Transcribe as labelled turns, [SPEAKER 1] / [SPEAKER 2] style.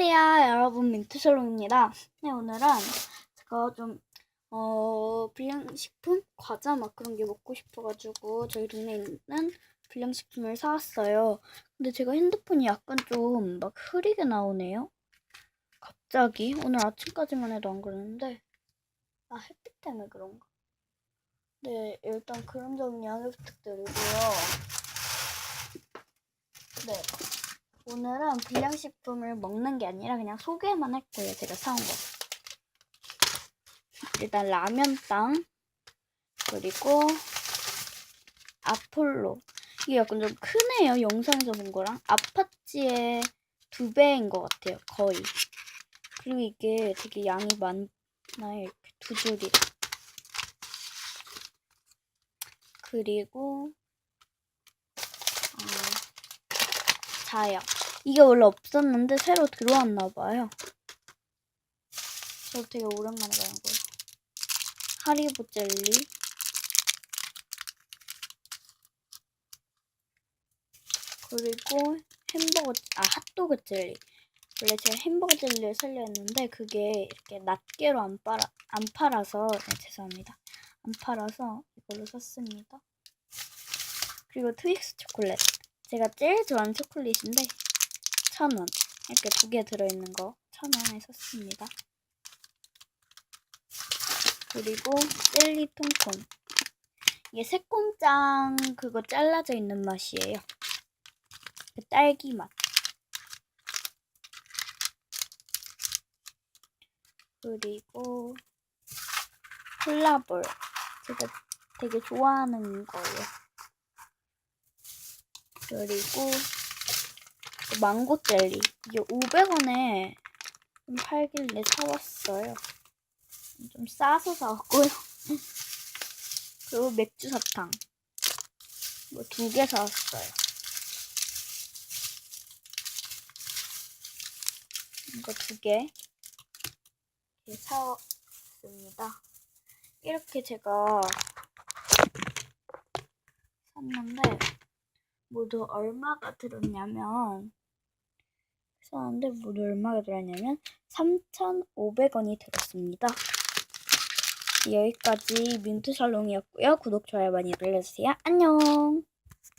[SPEAKER 1] 안녕하세요, 여러분. 민트솔롱입니다. 네, 오늘은 제가 좀, 어, 불량식품? 과자 막 그런 게 먹고 싶어가지고 저희 동네에 있는 불량식품을 사왔어요. 근데 제가 핸드폰이 약간 좀 막 흐리게 나오네요. 갑자기. 오늘 아침까지만 해도 안 그랬는데. 아, 햇빛 때문에 그런가? 네, 일단 그런 점은 양해 부탁드리고요. 네. 오늘은 불량식품을 먹는 게 아니라 그냥 소개만 할 거예요. 제가 사온 거. 일단 라면땅 그리고 아폴로 이게 약간 좀 크네요. 영상에서 본 거랑 아파치의 두 배인 것 같아요. 거의. 그리고 이게 되게 양이 많나요? 이렇게 두 줄이. 그리고 어, 자약. 이게 원래 없었는데 새로 들어왔나 봐요. 저 되게 오랜만에 가는 거예요. 하리보 젤리. 그리고 햄버거, 아, 핫도그 젤리. 원래 제가 햄버거 젤리를 살려 했는데 그게 이렇게 낱개로 안, 팔아, 안 팔아서, 네, 죄송합니다. 안 팔아서 이걸로 샀습니다. 그리고 트윅스 초콜릿. 제가 제일 좋아하는 초콜릿인데 천 원. 이렇게 두 개 들어있는 거천 원에 샀습니다. 그리고 젤리 통콘. 이게 새콤짱 그거 잘라져 있는 맛이에요. 그 딸기 맛. 그리고 콜라볼. 제가 되게 좋아하는 거예요. 그리고 망고 젤리. 이게 500원에 좀 팔길래 사왔어요. 좀 싸서 사왔고요. 그리고 맥주 사탕. 뭐 두 개 사왔어요. 이거 두 개. 이렇게 사왔습니다. 이렇게 제가 샀는데 모두 얼마가 들었냐면 샀는데 모두 얼마가 들었냐면 3,500원이 들었습니다. 여기까지 민트살롱이었고요. 구독, 좋아요 많이 눌러주세요. 안녕!